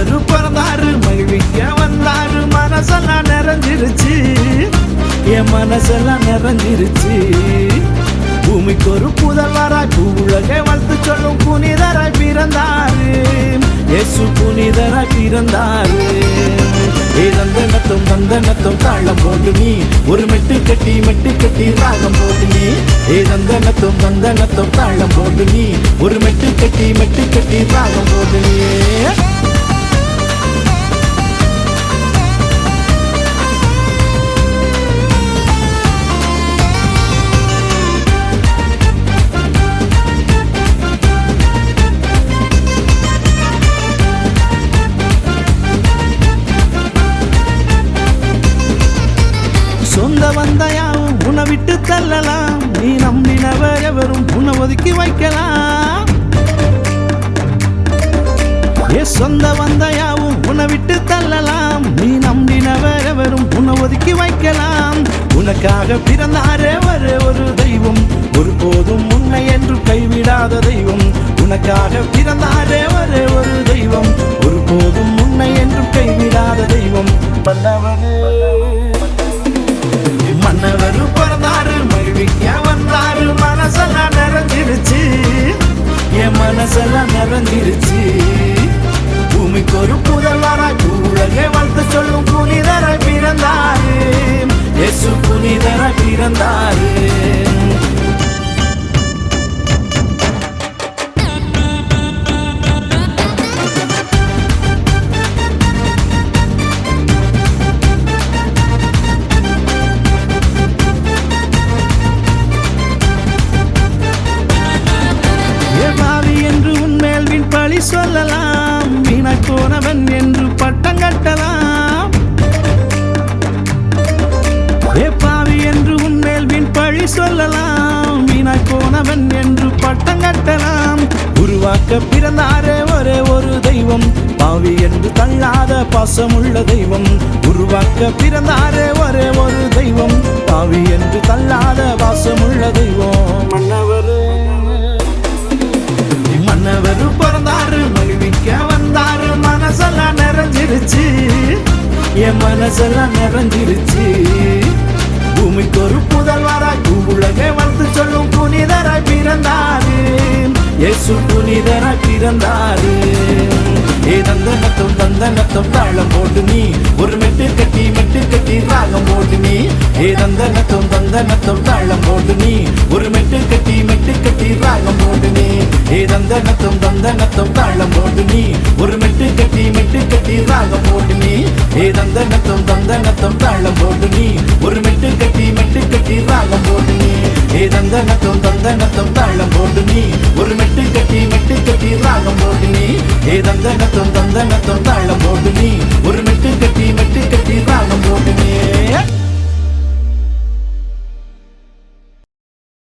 அவரு பிறந்தாரு மகிழ்விக்க வந்தாரு. மனசெல்லாம் நிறைஞ்சிருச்சு. என் மனசெல்லாம் நிறைஞ்சிருச்சு. பூமிக்கு ஒரு புதல்வராய் பூவுலகை வளர்த்து சொல்லும் புனிதராய் பிறந்தாரு. இயேசு புனிதராய் பிறந்தாரு. இறந்தனத்தும் தந்தனத்தும் தாளம் போட்டு நீ. ஒரு மெட்டு கட்டி மெட்டு கட்டி ராகம் போட்டு நீ. இறந்தனத்தும் தந்தனத்தும் தாளம் போட்டு நீ. ஒரு மெட்டு கட்டி மெட்டு கட்டி ராகம் போட்டு நீ. உன்னை தள்ளலாம் நீ நம்பினவர் எவரும் உன்னை ஒதுக்கி வைக்கலாம். ஏ சொந்த வந்தயாவும் உன்னை விட்டு தள்ளலாம். நீ நம்பினவர் எவரும் உன்னை ஒதுக்கி வைக்கலாம். உனக்காக பிறந்தாரே பூமிக்கு ஒரு புதல்வராய் உலகை வாழ்த்து சொல்லும் புனிதராய் பிறந்தாரு. இயேசு புனிதராய் பிறந்தாரு. வீணாய் என்று பட்டம் கட்டலாம். உருவாக்க பிறந்தாரே ஒரே ஒரு தெய்வம். பாவி என்று தள்ளாத பாசமுள்ள தெய்வம். உருவாக்க பிறந்தாரே ஒரே ஒரு தெய்வம். பாவி என்று தள்ளாத பாசமுள்ள தெய்வம். மன்னவர். மன்னவர் பிறந்தாரு மகிழ்விக்க வந்தாரு மனசெல்லாம் நிறைஞ்சிருச்சு. என் மனசெல்லாம் நிறைஞ்சிருச்சு. இயேசு புனிதராய் பிறந்தாரு. ஏ தந்தனத்தம் தந்தனத்தம் தாளம் போட்டு நீ ஒரு மெட்டு கட்டி மெட்டு கட்டி ராகம் போட்டு நீ. ஏ தந்தனத்தம் தந்தனத்தம் தாளம் போட்டு நீ ஒரு மெட்டு கட்டி மெட்டு கட்டி ராகம் போட்டு நீ. ஏ தந்தனத்தம் தந்தனத்தம் தாளம் போட்டு நீ ஒரு மெட்டு கட்டி மெட்டு கட்டி ராகம் போட்டு நீ. ஏ தந்தனத்தம் தந்தனத்தம் தாளம் போட்டு நீ ஒரு மெட்டு கட்டி மெட்டு கட்டி ராகம் போட்டு நீ. ஏ தந்தனத்தம் தந்தனத்தம் தாளம் போட்டு நீ. தந்தனத்தும் தந்தனத்தும் தாளம் போட்டு நீ ஒரு